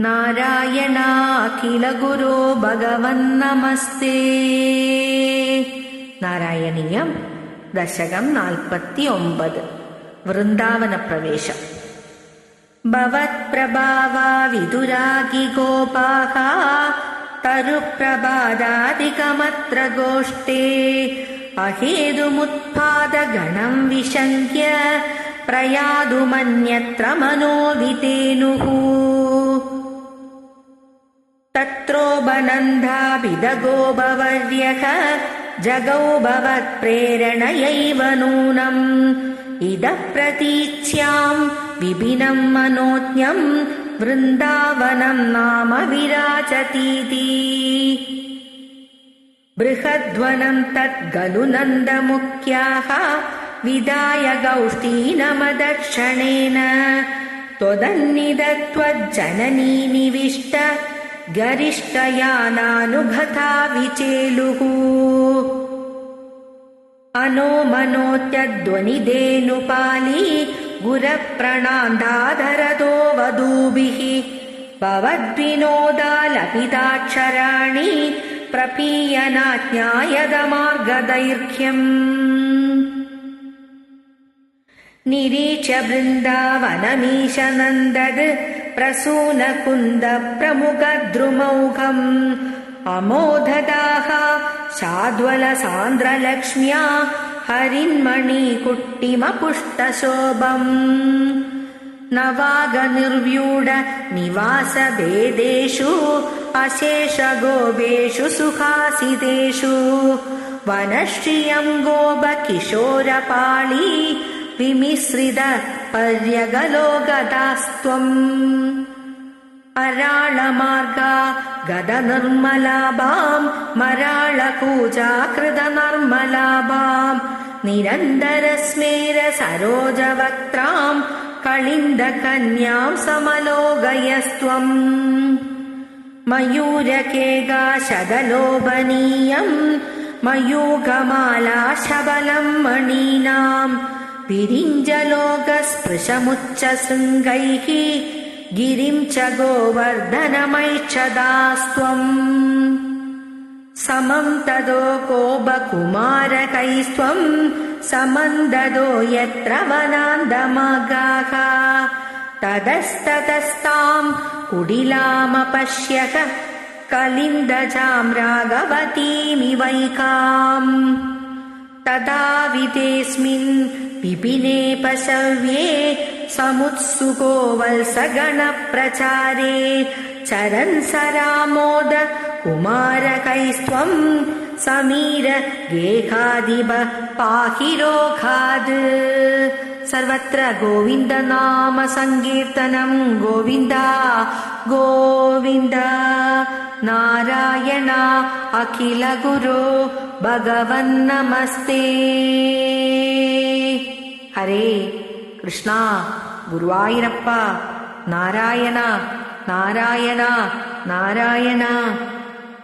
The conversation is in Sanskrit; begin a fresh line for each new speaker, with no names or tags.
നാരായണാഖിലഗുരോ ഭഗവൻ നമസ്തേ. നാരായണീയം ദശകം നാൽപ്പത്തി ഒമ്പത് വൃന്ദാവന പ്രവേശം. ഭവത്പ്രഭാവാ വിതുരാഗി ഗോപാഹ തരുപ്രഭാദാദികമത്ര ഗോഷ്ടേ അഹേതുമുത്പാദഗണം വിശങ്ക്യ പ്രയാതുമന്യത്ര മനോവിതേനുഃ मनोवितेनुः तत्रोपनन्दाभिदगोपवर्यः जगौ भवत्प्रेरणयैव नूनम्। इदः प्रतीच्याम् विपिनम् मनोज्ञम् वृन्दावनम् नाम विराजतीति। बृहद्वनम् तद्गलु नन्दमुख्याः विदाय गौष्ठीनमदक्षणेन। त्वदन्निदत्वज्जननी निविष्ट गरिष्ठयानानुभथा विचेलुः अनो गुरप्रणान्दाधरतो वधूभिः। भवद्विनोदालपिताक्षराणि प्रपीयनाज्ञायदमार्गदैर्घ्यम्। निरीच बृन्दावनमीश नन्दद् प्रसूनकुन्द प्रमुखद्रुमौघम् अमोधदाः सान्द्रलक्ष्म्या हरिन्मणिकुट्टिमपुष्टशोभम् नवागनिर्व्यूढ निवासभेदेषु अशेषगोपेषु सुखासितेषु वनश्रियम् गोपकिशोरपाळी विमिश्रित पर्यगलो गदास्त्वम् अराळमार्गा गदनिर्मलाभाम् मराळपूजाकृतनर्मलाभाम् निरन्तरस्मेर सरोजवक्त्राम् कलिन्दकन्याम् समलोगयस्त्वम् मयूरकेगाशदलोभनीयम् मयूगमाला शबलम् मणीनाम् विरिञ्जलोकस्पृशमुच्चशृङ्गैः गिरिम् च गोवर्धनमैच्छदास्त्वम् समम् तदो गोपकुमारकैस्त्वम् समन्ददो यत्र वनान्दमगाः। ततस्ततस्ताम् कुडिलामपश्यः कलिन्दजाम् राघवतीमिवैकाम् तदा विदेस्मिन् विपिने पशव्ये समुत्सुको वल्सगणप्रचारे चरन् स रामोद कुमारकैस्त्वम् समीर गेहादिब पाहि रोखाद् सर्वत्र गोविन्दनाम सङ्कीर्तनम् गोविन्द गोविन्द नारायण अखिल गुरो भगवन्नमस्ते हरे कृष्णा गुरुवायुरप्प नारायण नारायण नारायण